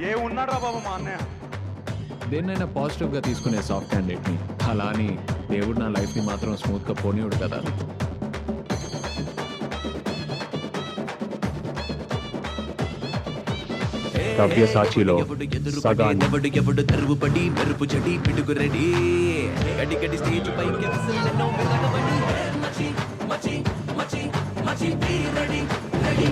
ఏ ఉన్నాడ్రా బాబు మా అన్నయ్య? దేన్నైనా పాజిటివ్గా తీసుకునే సాఫ్ట్ క్యాండిడేట్ని అలా అని దేవుడు నా లైఫ్ని మాత్రం స్మూత్గా పోనీయుడు కదా ఎదురుపడి సగాన్ని ఎవడు ఎవడు తరువుపడి మెరుపు చెడి పిడుగు రెడీ గడి గడి స్టేజ్ పై వెలగబడి. మచి మచి మచి మచి ready ready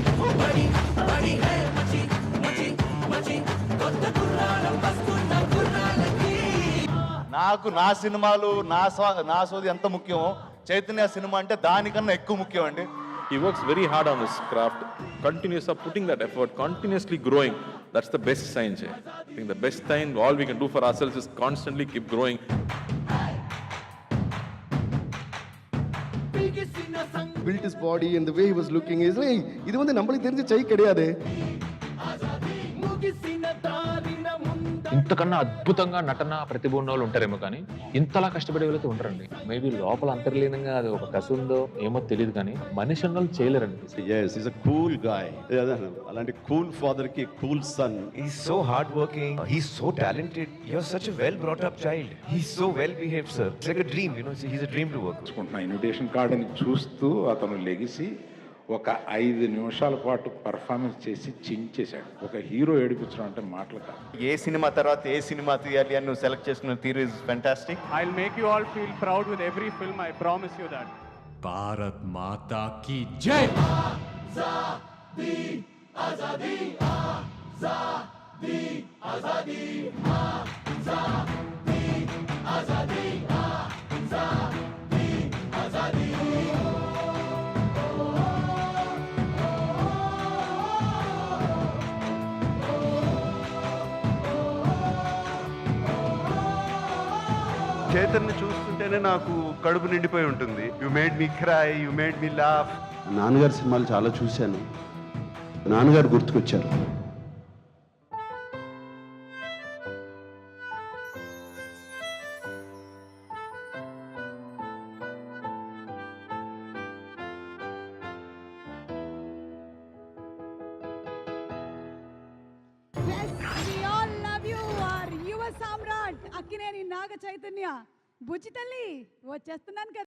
నాకు నా సినిమాలు నా స్వా నా సోది ఎంత ముఖ్యమో చైతన్య సినిమా అంటే దానికన్నా ఎక్కువ ముఖ్యం అండి he works very hard on his craft continuous of putting that effort continuously growing that's the best sign Jay. i think the best sign all we can do for ourselves is constantly keep growing built his body and the way he was looking is hey, இது வந்து நம்மளுக்கு தெரிஞ்ச சை கிடையாது ఇంతకన్నా అద్భుతంగా నటన ప్రతిభ ఉన్న వాళ్ళు ఉంటారేమో కానీ ఇంతలా కష్టపడే వాళ్ళైతే ఉంటారండి మేబీ లోపల అంతర్లీనంగా అది ఒక కసి ఉందో ఏమో తెలియదు కానీ మనిషి ఉన్న వాళ్ళు చేయలేరండి అ కూల్ గాయ్ అలాంటి కూల్ ఫాదర్కి cool son so hardworking. He's so talented. You're such a well brought up child. He's so well behaved, sir. It's like a dream, you know. He's a dream to work with. తీసుకుంటున్నా invitation కార్డుని చూస్తూ అతను లెగిసి ఒక ఐదు నిమిషాల పాటు performance చేసి చించేశాడు ఒక హీరో ఏడిపించడం అంటే మాటలు కాదు ఏ సినిమా తర్వాత ఏ సినిమా తీయాలి అని నువ్వు సెలెక్ట్ చేసుకున్న తీరు is fantastic I make you all feel proud with every film I promise you that Bharat Mata key జై చేతన్ని చూస్తుంటేనే నాకు కడుపు నిండిపోయి ఉంటుంది. You made me cry you made me laugh నాన్నగారి సినిమాలు చాలా చూశాను. నాన్నగారు గుర్తుకొచ్చారు. అక్కినేని నాగ చైతన్య. బుజ్జి తల్లి వచ్చేస్తున్నాను కదా.